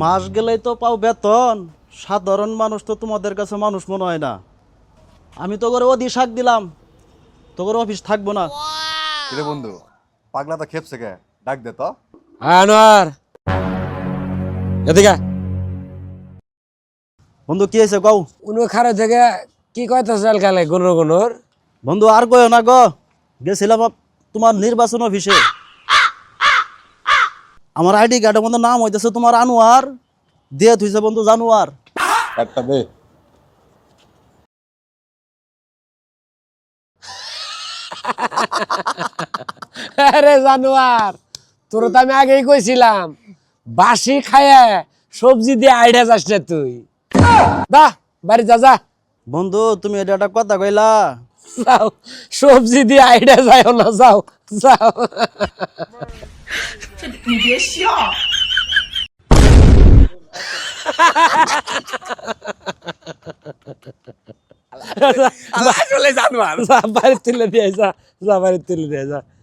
মাস গেলেই তো পাও বেতন। সাধারণ মানুষ তো তোমাদের কাছে মানুষ মনে হয় না। আমি তো করে অধি শাক দিলাম। তো করে অফিস থাকব না। কিরে বন্ধু পাগলা তো খেপছে কে? ডাক দে তো। আনোয়ার। এদিকে বন্ধু কি হয়েছে কও? উনি খারে থেকে কি কইতেছে কালে গুনর গুনর? বন্ধু আর কয়ো না গো। গেছিলাম তোমার নির্বাচন অফিসে। আমার আইডি কার্ডের মধ্যে নাম হইতেছে তোমার আনোয়ার দিয়ে থুইছে বন্ধু জানুয়ার। একটা দে। আরে জানোয়ার তোর তো আমি আগেই কইছিলাম বাসি খায়া সবজি দিয়ে আইডিয়া যাস না তুই। দা বাড়ি যা যা। বন্ধু তুমি এটা একটা কথা কইলা। যাও সবজি দিয়ে আইডিয়া যাও না যাও যাও। আসলে জানোয়ার যা বাড়ি তুলে দিয়ে যা যা বাড়ি তুলে দিয়ে যা